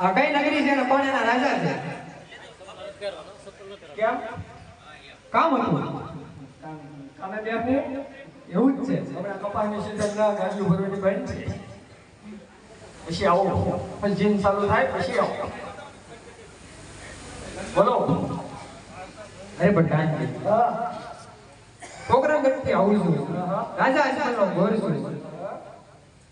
આ કઈ નગરી છે ને કોણ એના રાજા છે? કેમ? કામ હતું. કામે એવું જ છે. હમણાં કપાસની સીઝન ના બંધ છે. પછી આવો. પછી જીન ચાલુ થાય, પછી આવો. બોલો. અરે બટાણ હા પ્રોગ્રામ કરતી આવું છું. રાજા છું.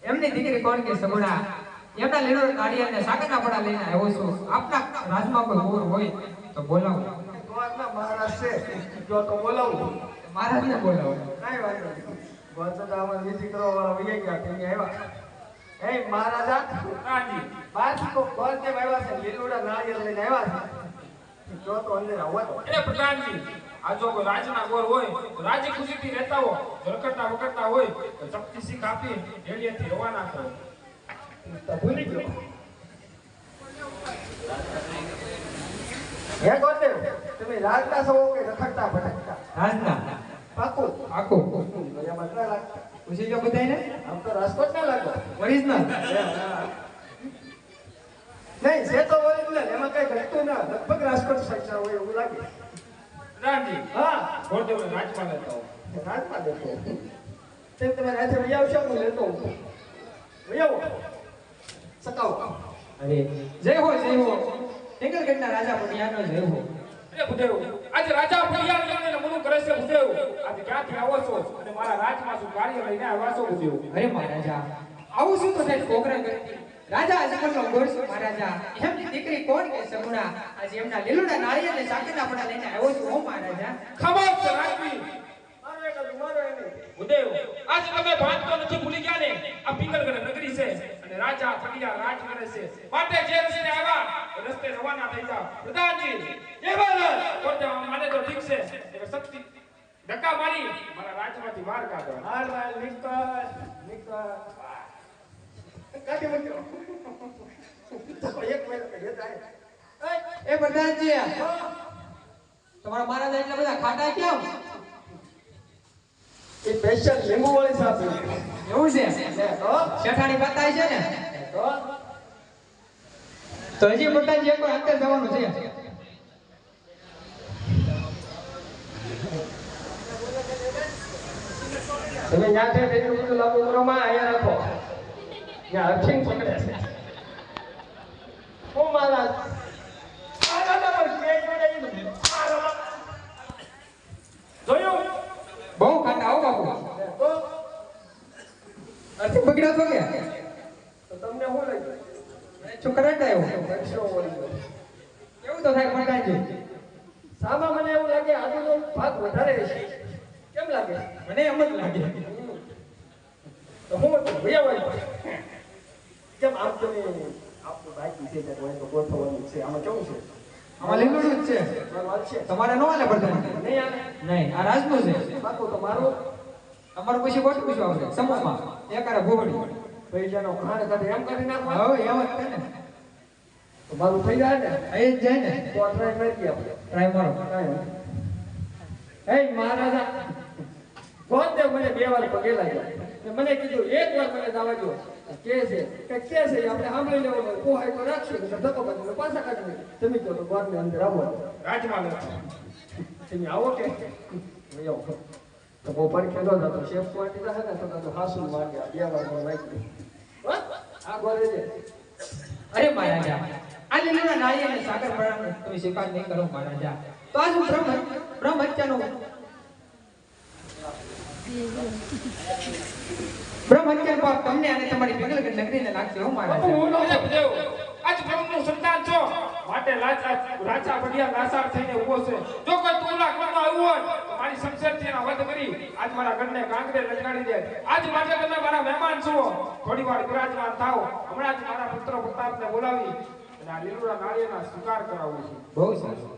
એમની દીકરી કોણ કે સગુણા એમના લીલો નાળિયેરને સાકરના પડા લઈને આવ્યો છું. આપના રાજમાં કોઈ ગોર હોય તો બોલાવો. દ્વારના મહારાજ છે જો તો બોલાવું. મહારાજને બોલાવો. કાંઈ વાંધો નહીં. ગોતદામાં વિધિ કરવા વાળા વહી ગયા તે આવ્યા. એ મહારાજા રાજી બાકી કોઈ ગોળ આવ્યા છે? લીલુડા નાળિયેર લઈને આવ્યા છે. જો તો અંદર આવો તો એ પ્રધાનજી આ જો કોઈ રાજના ગોર હોય તો રાજી ખુશીથી રહેતા હો. રખડતા વખડતા હોય તો ચપટી શીખ આપી રેડિયેથી રવાના કરો. ભૂલી ગયો હે ગોતદેવ તમે રાજના છો કે રખડતા ભટકતા? રાજના પાકું. આખું ભયા મતલા લાગતા. પૂછી જો બધાને આમ તો રાજકોટ ના લાગો ઓરિજિનલ નહીં છે તો ઓરિજિનલ એમાં કઈ ઘટતું ના. લગભગ રાજકોટ સાચા હોય એવું લાગે. પ્રધાનજી હા. ગોરદેવને રાજમાં લેતો રાજમાં તેમ તમે રાતે વહી આવશો હું લેતો હું આવો. સકાવો. અરે જય હો જય હો. ટેકરગઢના રાજા પટિયાનો જય હો. ભુદેવ આજે રાજા લઈને મનુ કરે છે ભુદેવ આજે ક્યાંથી આવો છો? અને મારા રાજમાં શું કાર્ય લઈને આવ્યા છો ભુદેવ અરે મહારાજા આવું શું તો સાહેબ કરી રાજા અજમલનો ઘોર મહારાજા. એમની દીકરી કોણ કે સમુણા આજે એમના લીલુડા નાળિયેરને સાકરના પડા લઈને આવ્યો છું હું મહારાજા. ખબર છે રાજવી? મારો એક મારો એને. ભુદેવ આજે તમે ભાંત તો નથી ભૂલી ગયા ને? આ પિંગલગઢ નગરી છે. અને રાજા થડિયા રાજ કરે છે. માટે જે રસ્તે આવ્યા રસ્તે રવાના થઈ જાઓ પ્રધાનજી જય ભારત. કોટે મને તો ઠીક છે. એ શક્તિ ધક્કા મારી મારા રાજમાંથી વાર કાઢો હાર હાલ નીકળ નીકળ. કાઢી મૂક્યો. તો એક મહિના કહી જાય એ પ્રધાનજી તમારા મહારાજ એટલા બધા ખાટા કેમ? એ સ્પેશિયલ લીંબુ વાળી સાપ તો શેઠાણી બતાય છે હજી કોઈ અંતર જવાનું છે. તમે ત્યાં છે બધું લાંબુ ઉમરોમાં અહીંયા રાખો. ત્યાં અર્થિંગ પકડે છે હું મહારાજ આ દાદા પર સ્ટેજ પર જઈ દીધું. આ રમા. જોયું બહુ ખાટા આવો બાપુ લે તો અતિ તો કે તો તમને શું લાગ્યું શું પરસો ગયો. કેવું તો થાય પ્રધાનજી સામા મને એવું લાગે આજુનો ભાગ વધારે છે કેમ લાગે મને એમ જ લાગે તો હું તો ભૈયા વાળી કેમ આમ તમે આપણું બાકી છે હોય તો ગોઠવવાનું છે આમાં કેવું છે આમાં લીલું જ છે મારું વાત છે તમારે નો આલે પ્રધાનજી નહીં આવે નહીં આ રાજનું છે બાકુ તો મારું તમારું પછી ગોઠવું છું આવશે સમૂહમાં એકારે ભોગડી. પૈસાનો ખાણ કાઢે એમ કરી નાખવા. હવે એમ જ છે ને. તો મારું થઈ જાય ને? એ જ જાય ને. તો ટ્રાય કરીએ આપણે. ટ્રાય મારો એ મહારાજા. ગોતદેવ મને બે વાર પગે લાગ્યા ને મને કીધું એક વાર મને દાવા જો કે છે? કે કે છે? આપણે સાંભળી લેવાનું પોહાય તો રાખશું. તો ધક્કો બાજુ પાછા કાઢી તમે કહો તો ગોળની અંદર આવો. રાજમાં તમે આવો કે? આવો. તો બહુ પડખે ન થતો શેફ પાર્ટી રહે ને તો તો હાસુ માગ્યા બે વાર મને વાગ્યું? આ ગોળે છે? અરે મહારાજા, આ લીલુના નાળિયેર અને સાગર પડાનો તમે સ્વીકાર નહીં કરો, મહારાજા. તો આજ બ્રહ્મ બ્રહ્મ હત્યાનો બ્રહ્મ હત્યાનો પાપ તમને અને તમારી પિંગલગઢ નગરીને લાગશે, હો ભુદેવ આજ સંતાન છો. માટે રાજા રાજા ફરિયા નાસાર થઈને ઊભો છે. જો કોઈ તુલા ઘરમાં આવ્યું મારી શમશેરથી એના વધ કરી આજ મારા ઘરને કાંકરે લગાડી દે. આજ માટે તમે મારા મહેમાન છો. થોડી વાર બિરાજમાન થાઓ. હમણાં જ મારા પુત્ર પ્રતાપને બોલાવી અને આ લીલુડા નાળિયેરના સ્વીકાર કરાવું છું. બહુ સારું